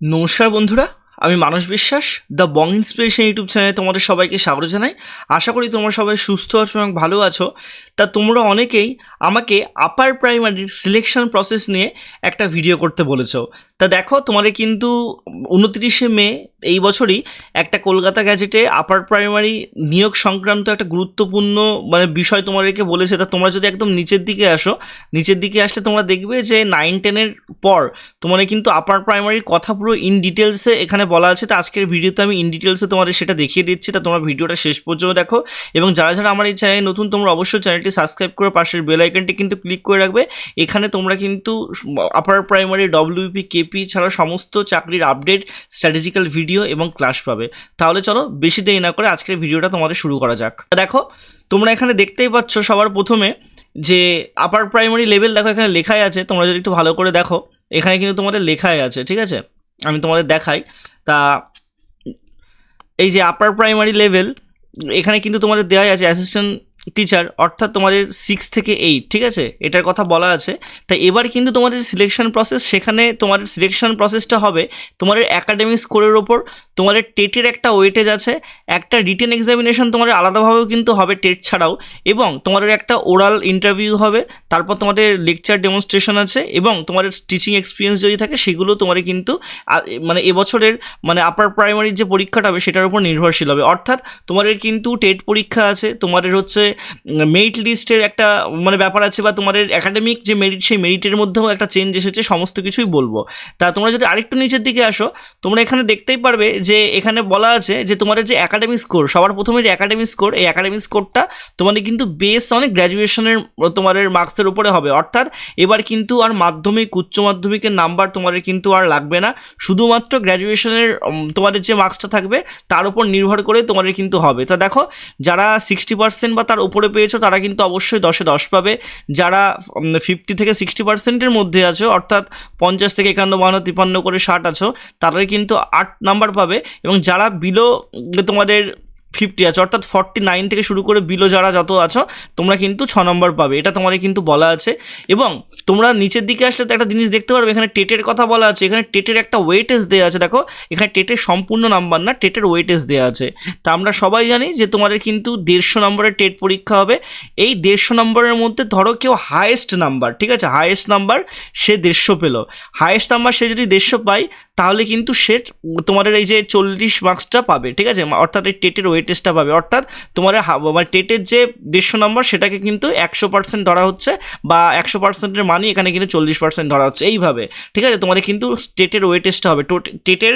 নমস্কার বন্ধুরা, আমি মানস বিশ্বাস, দ্য বং ইন্সপিরেশন ইউটিউব চ্যানেলে তোমাদের সবাইকে স্বাগত জানাই। আশা করি তোমরা সবাই সুস্থ আছো এবং ভালো আছো। তা তোমরা অনেকেই আমাকে আপার প্রাইমারির সিলেকশন প্রসেস নিয়ে একটা ভিডিও করতে বলেছ। তা দেখো, তোমাদের কিন্তু উনত্রিশে মে এই বছরই একটা কলকাতা গ্যাজেটে আপার প্রাইমারি নিয়োগ সংক্রান্ত একটা গুরুত্বপূর্ণ মানে বিষয় তোমাদেরকে বলেছে। তা তোমরা যদি একদম নিচের দিকে আসো, নিচের দিকে আসলে তোমরা দেখবে যে নাইন টেনের পর তোমাদের কিন্তু আপার প্রাইমারির কথা পুরো ইন ডিটেলসে এখানে বলা আছে। তো আজকের ভিডিওতে আমি ইন ডিটেলসে তোমাদের সেটা দেখিয়ে দিচ্ছি। তা তোমরা ভিডিওটা শেষ পর্যন্ত দেখো এবং যারা যারা আমার এই চ্যানেল নতুন, তোমরা অবশ্যই চ্যানেলটি সাবস্ক্রাইব করে পাশের বেল আইকনটি কিন্তু ক্লিক করে রাখবে। এখানে তোমরা কিন্তু আপার প্রাইমারি ডব্লিউপি কেপি ছাড়া সমস্ত চাকরির আপডেট স্ট্র্যাটেজিক্যাল ভিডিও এবং ক্লাস পাবে। তাহলে চলো বেশি দেরি না করে আজকের ভিডিওটা তোমাদের শুরু করা যাক। দেখো, তোমরা এখানে দেখতেই পাচ্ছ সবার প্রথমে যে আপার প্রাইমারি লেভেল দেখো এখানে লেখাই আছে। তোমরা যদি একটু ভালো করে দেখো, এখানে কিন্তু তোমাদের লেখাই আছে, ঠিক আছে? আমি তোমাদের দেখাই। তা, এই যে আপার প্রাইমারি লেভেল এখানে কিন্তু তোমাদের দেওয়াই আছে অ্যাসিস্ট্যান্ট টিচার অর্থাৎ তোমাদের সিক্স থেকে এইট ঠিক আছে? এটার কথা বলা আছে। তাই এবার কিন্তু তোমাদের সিলেকশন প্রসেস সেখানে তোমাদের সিলেকশন প্রসেসটা হবে তোমাদের অ্যাকাডেমিক স্কোরের ওপর। তোমাদের টেটের একটা ওয়েটেজ আছে, একটা রিটেন এক্সামিনেশন তোমাদের আলাদাভাবেও কিন্তু হবে টেট ছাড়াও, এবং তোমাদের একটা ওরাল ইন্টারভিউ হবে, তারপর তোমাদের লেকচার ডেমনস্ট্রেশন আছে, এবং তোমাদের টিচিং এক্সপিরিয়েন্স যদি থাকে, সেগুলো তোমাদের কিন্তু মানে এবছরের মানে আপার প্রাইমারির যে পরীক্ষাটা হবে, সেটার উপর নির্ভরশীল হবে। অর্থাৎ তোমাদের কিন্তু টেট পরীক্ষা আছে, তোমাদের হচ্ছে মেরিট লিস্টের একটা মানে ব্যাপার আছে বা তোমাদের একাডেমিক যে মেরিট সেই মেরিটের মধ্যেও একটা চেঞ্জ এসেছে, সমস্ত কিছুই বলব। তা তোমরা যদি আরেকটু নিচের দিকে আসো, তোমরা এখানে দেখতেই পারবে যে এখানে বলা আছে যে তোমাদের যে একাডেমিক স্কোর সবার প্রথমে যে একাডেমিক স্কোর এই একাডেমিক স্কোরটা তোমাদের কিন্তু বেস অনেক গ্র্যাজুয়েশনের তোমাদের মার্কসের উপরে হবে। অর্থাৎ এবার কিন্তু আর মাধ্যমিক, উচ্চ মাধ্যমিকের নাম্বার তোমাদের কিন্তু আর লাগবে না। শুধুমাত্র গ্র্যাজুয়েশনের তোমাদের যে মার্কসটা থাকবে, তার উপর নির্ভর করে তোমাদের কিন্তু হবে। তা দেখো, যারা সিক্সটি পার্সেন্ট বা তার উপরে পেয়েছ, তারা কিন্তু অবশ্যই দশে দশ পাবে। যারা ফিফটি থেকে সিক্সটি পার্সেন্টের মধ্যে আছো, অর্থাৎ পঞ্চাশ থেকে একান্ন, বাহান্ন তিপান্ন করে ষাট আছো তাদের কিন্তু আট নাম্বার পাবে। এবং যারা বিলো তোমাদের ফিফটি আছে, অর্থাৎ ফর্টি নাইন থেকে শুরু করে বিলো যারা যত আছো, তোমরা কিন্তু ছ নম্বর পাবে। এটা তোমাদের কিন্তু বলা আছে। এবং তোমরা নিচের দিকে আসলে তো একটা জিনিস দেখতে পারবে, এখানে টেটের কথা বলা আছে। এখানে টেটের একটা ওয়েটেজ দেওয়া আছে, দেখো। এখানে টেটের সম্পূর্ণ নাম্বার না, টেটের ওয়েটেজ দেওয়া আছে। তা আমরা সবাই জানি যে তোমাদের কিন্তু দেড়শো নম্বরের টেট পরীক্ষা হবে। এই দেড়শো নম্বরের মধ্যে ধরো কেউ হায়েস্ট নাম্বার ঠিক আছে? হায়েস্ট নাম্বার সে দেড়শো পেল। হায়েস্ট নাম্বার সে যদি দেড়শো পায়, তাহলে কিন্তু সে তোমাদের এই যে চল্লিশ মার্কসটা পাবে, ঠিক আছে? অর্থাৎ এই টেটের ওয়েটেজটা পাবে। অর্থাৎ তোমার মানে টেটের যে দেড়শো নম্বর সেটাকে কিন্তু একশো পার্সেন্ট ধরা হচ্ছে বা একশো পার্সেন্টের মানি এখানে কিন্তু চল্লিশ পার্সেন্ট ধরা হচ্ছে। এইভাবে, ঠিক আছে? তোমাদের কিন্তু টেটের ওয়েটেজটা হবে। টেটের,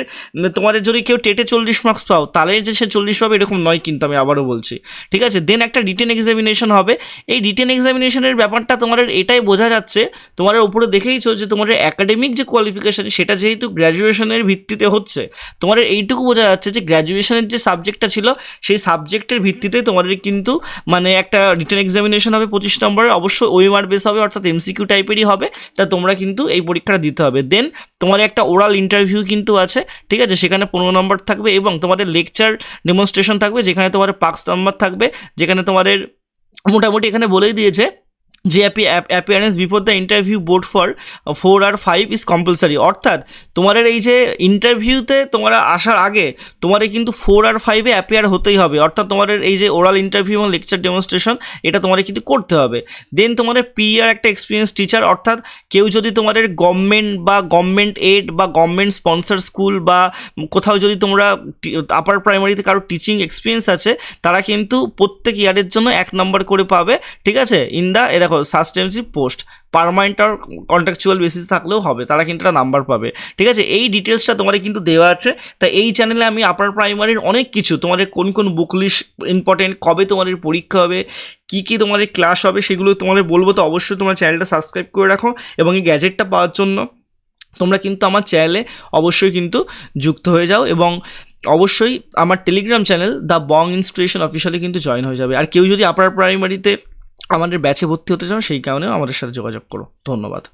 তোমাদের যদি কেউ টেটে চল্লিশ মার্কস পাও, তাহলে যে সে চল্লিশ পাবে এরকম নয় কিন্তু আমি আবারও বলছি। ঠিক আছে? দেন একটা রিটেন এক্সামিনেশন হবে। এই রিটেন এক্সামিনেশনের ব্যাপারটা তোমাদের এটাই বোঝা যাচ্ছে, তোমাদের উপরে দেখেইছো যে তোমাদের অ্যাকাডেমিক যে কোয়ালিফিকেশন সেটা যেহেতু গ্র্যাজুয়েশনের ভিত্তিতে হচ্ছে, তোমাদের এইটুকু বোঝা যাচ্ছে যে গ্র্যাজুয়েশনের যে সাবজেক্টটা ছিল সেই সাবজেক্টের ভিত্তিতে তোমাদের কিন্তু মানে একটা রিটার্ন এক্সামিনেশন হবে পঁচিশ নম্বরের অবশ্যই ওএমআর বেস হবে, অর্থাৎ এমসিকিউ টাইপেরই হবে, তা তোমরা কিন্তু এই পরীক্ষাটা দিতে হবে। দেন তোমার একটা ওরাল ইন্টারভিউ কিন্তু আছে, ঠিক আছে? সেখানে পনেরো নম্বর থাকবে এবং তোমাদের লেকচার ডেমনস্ট্রেশন থাকবে, যেখানে তোমাদের পাক্স নাম্বার থাকবে, যেখানে তোমাদের মোটামুটি এখানে বলেই দিয়েছে যে appearance before the interview board for four or five is compulsory অর্থাৎ তোমাদের এই যে ইন্টারভিউতে তোমরা আসার আগে তোমাদের কিন্তু ফোর আর ফাইভে অ্যাপিয়ার হতেই হবে। অর্থাৎ তোমাদের এই যে ওরাল ইন্টারভিউ এবং লেকচার ডেমনস্ট্রেশন এটা তোমাদের কিন্তু করতে হবে। দেন তোমাদের পিআর একটা এক্সপিরিয়েন্স টিচার অর্থাৎ কেউ যদি তোমাদের গভর্নমেন্ট বা গভর্নমেন্ট এড বা গভর্নমেন্ট স্পন্সর স্কুল বা কোথাও যদি তোমরা আপার প্রাইমারিতে কারও টিচিং এক্সপিরিয়েন্স আছে, তারা কিন্তু প্রত্যেক ইয়ারের জন্য এক নম্বর করে পাবে। ঠিক আছে? ইন দ্য এরকম সাস্টেন্সিভ পোস্ট পারমানেন্ট আর কন্ট্রাকচুয়াল বেসিস থাকলেও হবে, তারা কিন্তু একটা নাম্বার পাবে। ঠিক আছে? এই ডিটেলসটা তোমাদের কিন্তু দেওয়া আছে। তাই এই চ্যানেলে আমি আপার প্রাইমারির অনেক কিছু, তোমাদের কোন কোন বুক লিস্ট ইম্পর্টেন্ট কবে তোমাদের পরীক্ষা হবে, কী কী তোমাদের ক্লাস হবে, সেগুলো তোমাদের বলব, তো অবশ্যই তোমার চ্যানেলটা সাবস্ক্রাইব করে রাখো এবং এই গ্যাজেটটা পাওয়ার জন্য তোমরা কিন্তু আমার চ্যানেলে অবশ্যই কিন্তু যুক্ত হয়ে যাও এবং অবশ্যই আমার Telegram channel the Bong inspiration officially কিন্তু জয়েন হয়ে যাবে। আর কেউ যদি আপার প্রাইমারিতে আমাদের ব্যাচে ভর্তি হতে চাও সেই কারণেও আমাদের সাথে যোগাযোগ করো। ধন্যবাদ।